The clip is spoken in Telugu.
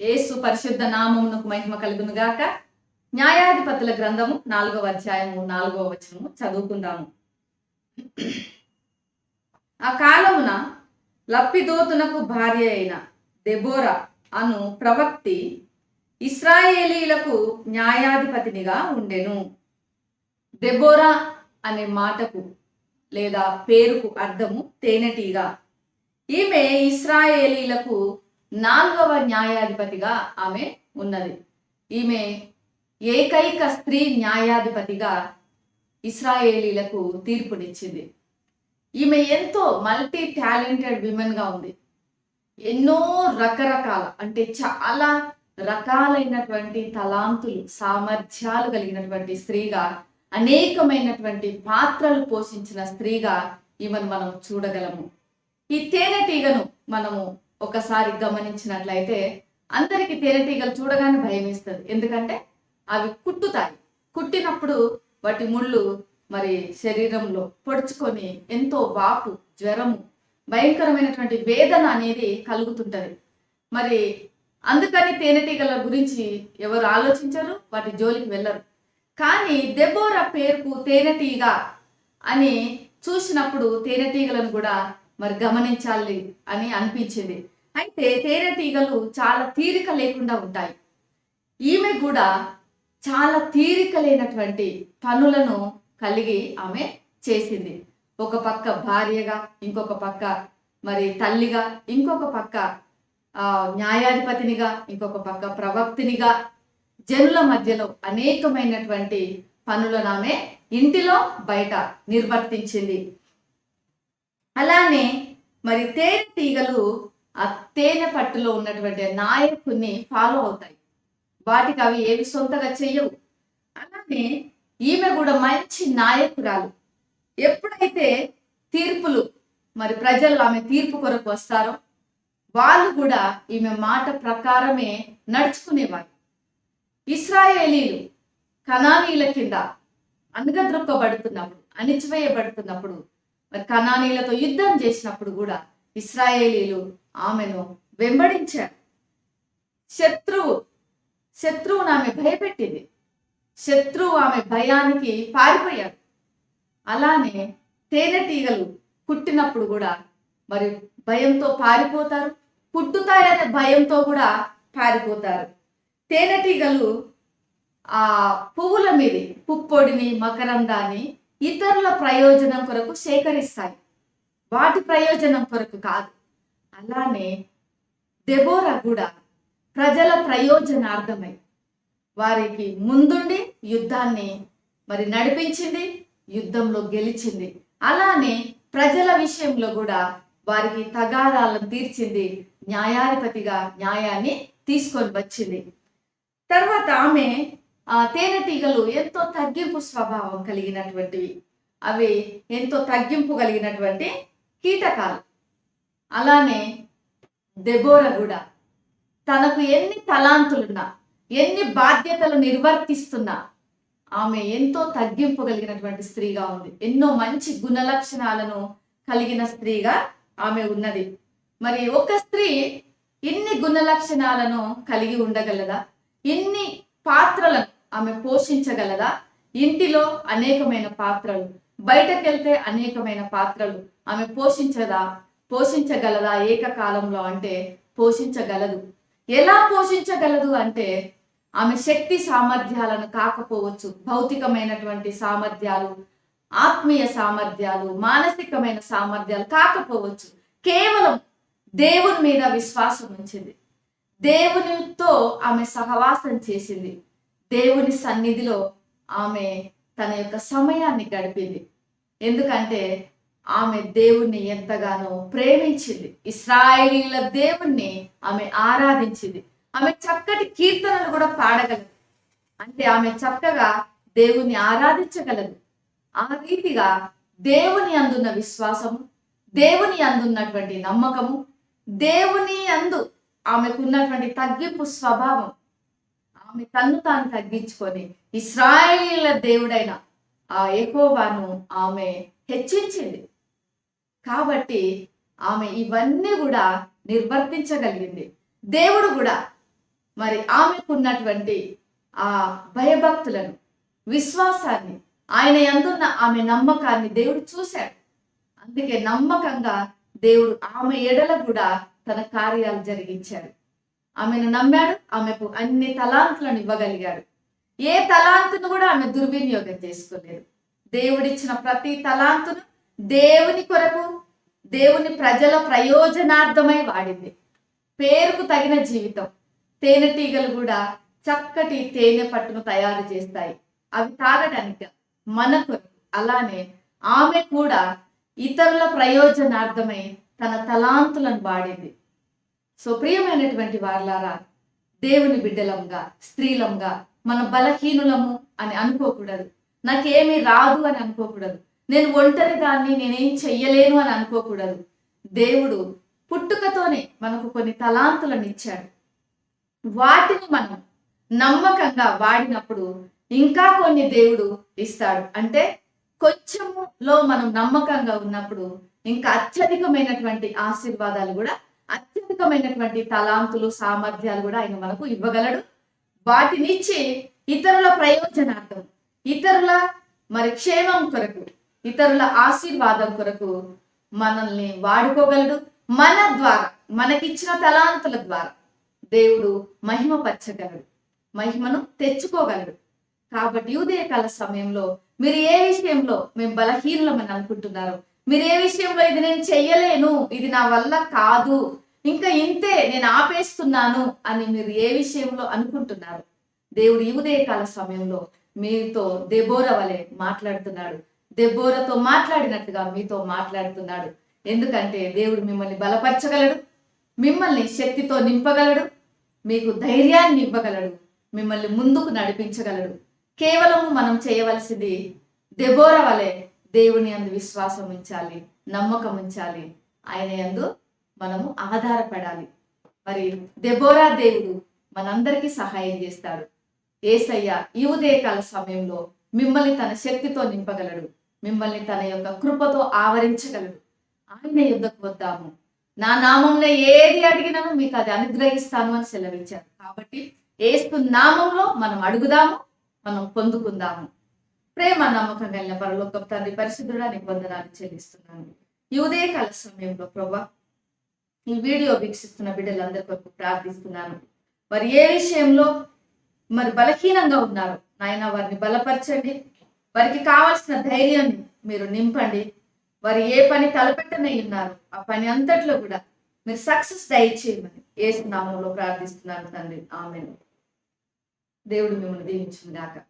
ఏసు పరిశుద్ధ నామమునకు మహిమ కలుగును గాక. న్యాయాధిపతుల గ్రంథము నాలుగవ అధ్యాయము నాలుగవ వచనము చదువుకుందాము. ఆ కాలమున లప్పిదోతునకు భార్య అయిన దెబోరా అను ప్రవక్తి ఇస్రాయేలీలకు న్యాయాధిపతినిగా ఉండెను. దెబోరా అనే మాటకు లేదా పేరుకు అర్థము తేనెటీగా. ఈమె ఇస్రాయేలీలకు నాలుగవ న్యాయాధిపతిగా ఆమె ఉన్నది. ఈమె ఏకైక స్త్రీ న్యాయాధిపతిగా ఇస్రాయేలీలకు తీర్పునిచ్చింది. ఈమె ఎంతో మల్టీ టాలెంటెడ్ విమెన్గా ఉంది. ఎన్నో రకరకాల అంటే చాలా రకాలైనటువంటి తలాంతులు సామర్థ్యాలు కలిగినటువంటి స్త్రీగా అనేకమైనటువంటి పాత్రలు పోషించిన స్త్రీగా ఈమెను మనం చూడగలము. ఈ తేనెటీగను మనము ఒకసారి గమనించినట్లయితే అందరికి తేనెటీగలు చూడగానే భయం వేస్తుంది ఎందుకంటే అవి కుట్టుతాయి. కుట్టినప్పుడు వాటి ముళ్ళు మరి శరీరంలో పొడుచుకొని ఎంతో వాపు జ్వరము భయంకరమైనటువంటి వేదన అనేది కలుగుతుంటది. మరి అందుకని తేనెటీగల గురించి ఎవరు ఆలోచించరు వాటి జోలికి వెళ్ళరు. కానీ దెబోరా పేరుకు తేనెటీగ అని చూసినప్పుడు తేనెటీగలను కూడా మరి గమనించాలి అని అనిపించింది. అయితే తేనెటీగలు చాలా తీరిక లేకుండా ఉంటాయి. ఈమె కూడా చాలా తీరిక లేనటువంటి పనులను కలిగి ఆమె చేసింది. ఒక పక్క భార్యగా ఇంకొక పక్క మరి తల్లిగా ఇంకొక పక్క న్యాయాధిపతినిగా ఇంకొక పక్క ప్రవక్తినిగా. జనుల మధ్యలో అనేకమైనటువంటి పనులను ఆమె ఇంటిలో బయట నిర్వర్తించింది. అలానే మరి తేనె తీగలు ఆ తేనె పట్టులో ఉన్నటువంటి నాయకుని ఫాలో అవుతాయి. వాటికి అవి ఏవి సొంతగా చెయ్యవు. అలానే ఈమె కూడా మంచి నాయకురాలు. ఎప్పుడైతే తీర్పులు మరి ప్రజలు ఆమె తీర్పు కొరకు వస్తారో వాళ్ళు కూడా ఈమె మాట ప్రకారమే నడుచుకునేవారు. ఇస్రాయేలీలు కనానీల కింద అనగద్రొక్కబడుతున్నప్పుడు అణిచివేయబడుతున్నప్పుడు మరి కణానీలతో యుద్ధం చేసినప్పుడు కూడా ఇస్రాయేలీలు ఆమెను వెంబడించారు. శత్రువు శత్రువును ఆమె భయపెట్టింది. శత్రువు ఆమె భయానికి పారిపోయారు అలానే తేనెటీగలు పుట్టినప్పుడు కూడా మరి భయంతో పారిపోతారు. పుట్టుతాయనే భయంతో కూడా పారిపోతారు. తేనెటీగలు ఆ పువ్వుల మీద పుప్పొడిని మకరందాన్ని ఇతరుల ప్రయోజనం కొరకు సేకరిస్తాయి. వాటి ప్రయోజనం కొరకు కాదు. అలానే దెబోరా కూడా ప్రజల ప్రయోజనార్థమై వారికి ముందుండి యుద్ధాన్ని మరి నడిపించింది యుద్ధంలో గెలిచింది. అలానే ప్రజల విషయంలో కూడా వారికి తగాదాలను తీర్చింది న్యాయాధిపతిగా న్యాయాన్ని తీసుకొని వచ్చింది. తర్వాత ఆమె తేనెటీగలు ఎంతో తగ్గింపు స్వభావం కలిగినటువంటివి అవి ఎంతో తగ్గింపు కలిగినటువంటి కీటకాలు. అలానే దెబోర కూడా. తనకు ఎన్ని తలాంతులున్నా ఎన్ని బాధ్యతలు నిర్వర్తిస్తున్నా ఆమె ఎంతో తగ్గింపు కలిగినటువంటి స్త్రీగా ఉంది. ఎన్నో మంచి గుణ లక్షణాలను కలిగిన స్త్రీగా ఆమె ఉన్నది. మరి ఒక స్త్రీ ఇన్ని గుణ లక్షణాలను కలిగి ఉండగలదా? ఇన్ని పాత్రలను ఆమె పోషించగలదా? ఇంటిలో అనేకమైన పాత్రలు బయటకెళ్తే అనేకమైన పాత్రలు ఆమె పోషించదా? పోషించగలదా ఏకకాలంలో అంటే పోషించగలదు. ఎలా పోషించగలదు అంటే ఆమె శక్తి సామర్థ్యాలను కాకపోవచ్చు భౌతికమైనటువంటి సామర్థ్యాలు ఆత్మీయ సామర్థ్యాలు మానసికమైన సామర్థ్యాలు కాకపోవచ్చు. కేవలం దేవుని మీద విశ్వాసం ఉంచింది. దేవునితో ఆమె సహవాసం చేసింది. దేవుని సన్నిధిలో ఆమె తన యొక్క సమయాన్ని గడిపింది. ఎందుకంటే ఆమె దేవుణ్ణి ఎంతగానో ప్రేమించింది. ఇస్రాయేలీల దేవుణ్ణి ఆమె ఆరాధించింది. ఆమె చక్కటి కీర్తనలు కూడా పాడగలదు. అంటే ఆమె చక్కగా దేవుణ్ణి ఆరాధించగలదు. ఆ రీతిగా దేవుని అందున్న విశ్వాసము దేవుని అందున్నటువంటి నమ్మకము దేవుని అందు ఆమెకున్నటువంటి తగ్గింపు స్వభావం ఆమె తన్ను తాను తగ్గించుకొని ఇస్రాయిల దేవుడైన ఆ ఎకోవాను ఆమె హెచ్చించింది. కాబట్టి ఆమె ఇవన్నీ కూడా నిర్వర్తించగలిగింది. దేవుడు కూడా మరి ఆమెకున్నటువంటి ఆ భయభక్తులను విశ్వాసాన్ని ఆయన ఎందున్న ఆమె నమ్మకాన్ని దేవుడు చూశాడు. అందుకే నమ్మకంగా దేవుడు ఆమె ఎడల కూడా తన కార్యాలు జరిగించాడు. ఆమెను నమ్మాడు ఆమెకు అన్ని తలాంతులను ఇవ్వగలిగాడు. ఏ తలాంతును కూడా ఆమె దుర్వినియోగం చేసుకోలేదు. దేవుడిచ్చిన ప్రతి తలాంతును దేవుని కొరకు దేవుని ప్రజల ప్రయోజనార్థమై వాడింది. పేరుకు తగిన జీవితం. తేనెటీగలు కూడా చక్కటి తేనె పట్టును తయారు చేస్తాయి. అవి తాగడానికి మన కొరకు అలానే ఆమె కూడా ఇతరుల ప్రయోజనార్థమై తన తలాంతులను వాడింది. సో ప్రియమైనటువంటి వార్లారా దేవుని బిడ్డలంగా స్త్రీలంగా మన బలహీనులము అని అనుకోకూడదు. నాకేమీ రాదు అని అనుకోకూడదు. నేను ఒంటరి దాన్ని నేనేం చెయ్యలేను అని అనుకోకూడదు. దేవుడు పుట్టుకతోనే మనకు కొన్ని తలాంతులను ఇచ్చాడు. వాటిని మనం నమ్మకంగా వాడినప్పుడు ఇంకా కొన్ని దేవుడు ఇస్తాడు. అంటే కొంచెములో మనం నమ్మకంగా ఉన్నప్పుడు ఇంకా అత్యధికమైనటువంటి ఆశీర్వాదాలు కూడా అత్యధికమైనటువంటి తలాంతులు సామర్థ్యాలు కూడా ఆయన మనకు ఇవ్వగలడు. వాటినిచ్చి ఇతరుల ప్రయోజనార్థం ఇతరుల మరి క్షేమం కొరకు ఇతరుల ఆశీర్వాదం కొరకు మనల్ని వాడుకోగలడు. మన ద్వారా మనకిచ్చిన తలాంతుల ద్వారా దేవుడు మహిమపరచగలడు మహిమను తెచ్చుకోగలడు. కాబట్టి ఉదయకాల సమయంలో మీరు ఏ విషయంలో మేము బలహీనులమని అనుకుంటున్నారో మీరు ఏ విషయంలో ఇది నేను చెయ్యలేను. ఇది నా వల్ల కాదు. ఇంకా ఇంతే నేను ఆపేస్తున్నాను అని మీరు ఏ విషయంలో అనుకుంటున్నారు? దేవుడు ఈ ఉదయకాల సమయంలో మీతో దెబోర వలె మాట్లాడుతున్నాడు. దెబోరతో మాట్లాడినట్టుగా మీతో మాట్లాడుతున్నాడు. ఎందుకంటే దేవుడు మిమ్మల్ని బలపరచగలడు. మిమ్మల్ని శక్తితో నింపగలడు. మీకు ధైర్యాన్ని ఇవ్వగలడు. మిమ్మల్ని ముందుకు నడిపించగలడు. కేవలం మనం చేయవలసింది దెబోర వలె దేవుని అందు విశ్వాసం ఉంచాలి నమ్మకం ఉంచాలి. ఆయన యందు మనము ఆధారపడాలి. మరి దెబోరా దేవుడు మనందరికీ సహాయం చేస్తాడు. ఏసయ్య ఈ ఉదయకాల సమయంలో మిమ్మల్ని తన శక్తితో నింపగలడు. మిమ్మల్ని తన యొక్క కృపతో ఆవరించగలడు. ఆయన యుద్ధకు వద్దాము. నా నామంలో ఏది అడిగినను మీకు అది అనుగ్రహిస్తాను అని సెలవిచ్చారు కాబట్టి ఏస్తు నామంలో మనం అడుగుదాము మనం పొందుకుందాము. ప్రేమ నమ్మకం కలిగిన పరలోక తండ్రి పరిశుద్ధుడా నీకు చెల్లిస్తున్నాను. ఈ కాల సమయంలో ప్రభా ఈ వీడియో వీక్షిస్తున్న బిడ్డలందరి కొరకు ప్రార్థిస్తున్నాను. మరి ఏ విషయంలో మరి బలహీనంగా ఉన్నారు నాయన వారిని బలపరచండి. వారికి కావాల్సిన ధైర్యాన్ని మీరు నింపండి. వారు ఏ పని తలపెట్టనై ఉన్నారు ఆ పని అంతట్లో కూడా మీరు సక్సెస్ దయచేయమని ఏ నామంలో ప్రార్థిస్తున్నాను తండ్రి. ఆమెను. దేవుడు మిమ్మల్ని దీవించుగాక